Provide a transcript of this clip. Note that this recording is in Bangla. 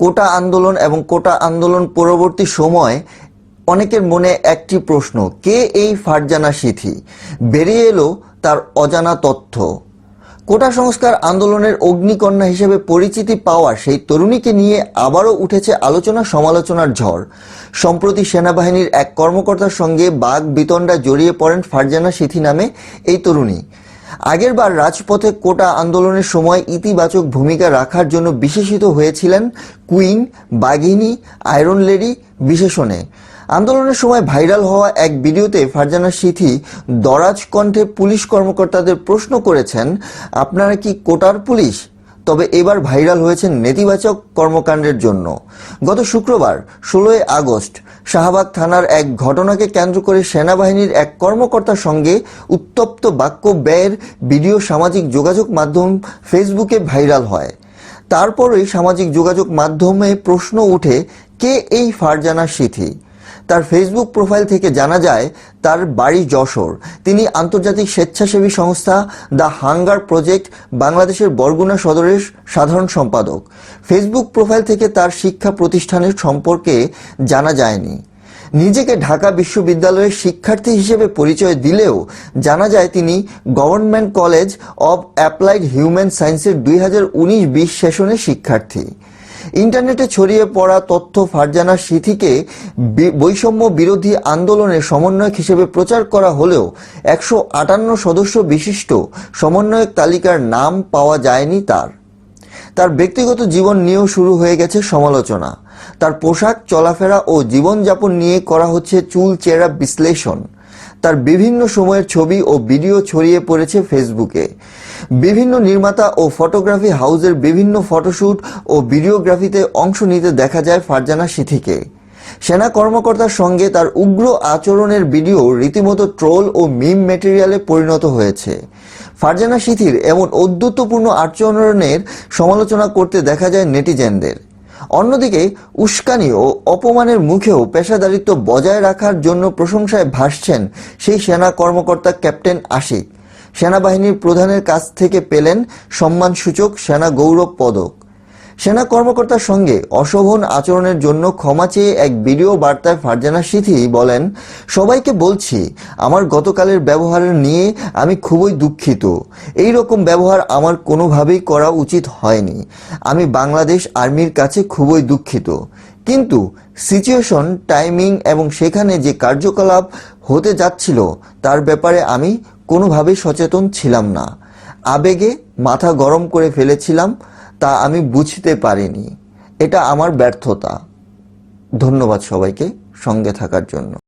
কোটা আন্দোলন এবং কোটা আন্দোলন পরবর্তী সময় অনেকের মনে একটি প্রশ্ন, কে এই ফারজানা সিথি? বেরিয়ে এলো তার অজানা তথ্য। কোটা সংস্কার আন্দোলনের অগ্নিকন্যা হিসেবে পরিচিতি পাওয়া সেই তরুণীকে নিয়ে আবারও উঠেছে আলোচনা সমালোচনার ঝড়। সম্প্রতি সেনাবাহিনীর এক কর্মকর্তার সঙ্গে বাঘ বিতণ্ডা জড়িয়ে পড়েন ফারজানা সিথি নামে এই তরুণী। আগেরবার রাজপথে কোটা আন্দোলনের সময় ইতিবাচক ভূমিকা রাখার জন্য বিশেষিত হয়েছিলেন কুইন, বাঘিনী, আয়রন লেডি বিশেষণে। আন্দোলনের সময় ভাইরাল হওয়া এক ভিডিওতে ফারজানা সিথি দরাজ কণ্ঠে পুলিশ কর্মকর্তাদের প্রশ্ন করেছেন, আপনারা কি কোটার পুলিশ? তবে এবার ভাইরাল হয়েছেন নেতিবাচক কর্মকাণ্ডের জন্য। গত শুক্রবার, ষোলোই আগস্ট, শাহবাগ থানার এক ঘটনাকে কেন্দ্র করে সেনাবাহিনীর এক কর্মকর্তার সঙ্গে উত্তপ্ত বাক্য ব্যয়ের ভিডিও সামাজিক যোগাযোগ মাধ্যম ফেসবুকে ভাইরাল হয়। তারপরেই সামাজিক যোগাযোগ মাধ্যমে প্রশ্ন উঠে, কে এই ফারজানা সিথি? তার ফেসবুক প্রোফাইল থেকে জানা যায়, তার বাড়ি যশোর। তিনি আন্তর্জাতিক স্বেচ্ছাসেবী সংস্থা দ্য হাঙ্গার প্রজেক্ট, বাংলাদেশের বরগুনা সদরের সাধারণ সম্পাদক। ফেসবুক প্রোফাইল থেকে তার শিক্ষা প্রতিষ্ঠানের সম্পর্কে জানা যায়নি। নিজেকে ঢাকা বিশ্ববিদ্যালয়ের শিক্ষার্থী হিসেবে পরিচয় দিলেও জানা যায় তিনি government college of applied human সায়েন্সের দুই হাজার উনিশ বিশ সেশনের শিক্ষার্থী। ইন্টারনেটে ছড়িয়ে পড়া তথ্য ফারজানা সিথিকে বৈষম্য বিরোধী আন্দোলনের সমন্বয়ক হিসেবে প্রচার করা হলেও একশো আটান্ন সদস্য বিশিষ্ট সমন্বয়ক তালিকার নাম পাওয়া যায়নি তার। তার ব্যক্তিগত জীবন নিয়েও শুরু হয়ে গেছে সমালোচনা। তার পোশাক, চলাফেরা ও জীবনযাপন নিয়ে করা হচ্ছে চুল চেরা বিশ্লেষণ। তার বিভিন্ন সময়ের ছবি ও ভিডিও ছড়িয়ে পড়েছে ফেসবুকে। বিভিন্ন নির্মাতা ও ফটোগ্রাফি হাউজের বিভিন্ন ফটোশ্যুট ও ভিডিওগ্রাফিতে অংশ নিতে দেখা যায় ফারজানা সিথিকে সেনা কর্মকর্তার সঙ্গে তার উগ্র আচরণের ভিডিও রীতিমতো ট্রোল ও মিম ম্যাটেরিয়ালে পরিণত হয়েছে। ফারজানা সিথির এমন ঔদ্ধত্যপূর্ণ আচরণের সমালোচনা করতে দেখা যায় নেটিজেনদের। অন্যদিকে, উস্কানি ও অপমানের মুখেও পেশাদারিত্ব বজায় রাখার জন্য প্রশংসায় ভাসছেন সেই সেনা কর্মকর্তা ক্যাপ্টেন আশিক। সেনাবাহিনীর প্রধানের কাছ থেকে পেলেন সম্মানসূচক সেনা গৌরব পদক। সেনা কর্মকর্তার সঙ্গে অশোভন আচরণের জন্য ক্ষমা চেয়ে এক ভিডিও বার্তায় ফারজানা সিথি বলেন, সবাইকে বলছি, আমার গতকালের ব্যবহারের নিয়ে আমি খুবই দুঃখিত। এই রকম ব্যবহার আমার কোনোভাবেই করা উচিত হয়নি। আমি বাংলাদেশ আর্মির কাছে খুবই দুঃখিত। কিন্তু সিচুয়েশন, টাইমিং এবং সেখানে যে কার্যকলাপ হতে যাচ্ছিল, তার ব্যাপারে আমি কোনোভাবেই সচেতন ছিলাম না। আবেগে মাথা গরম করে ফেলেছিলাম তা আমি বুঝতে পারিনি। এটা আমার ব্যর্থতা। ধন্যবাদ সবাইকে সঙ্গে থাকার জন্য।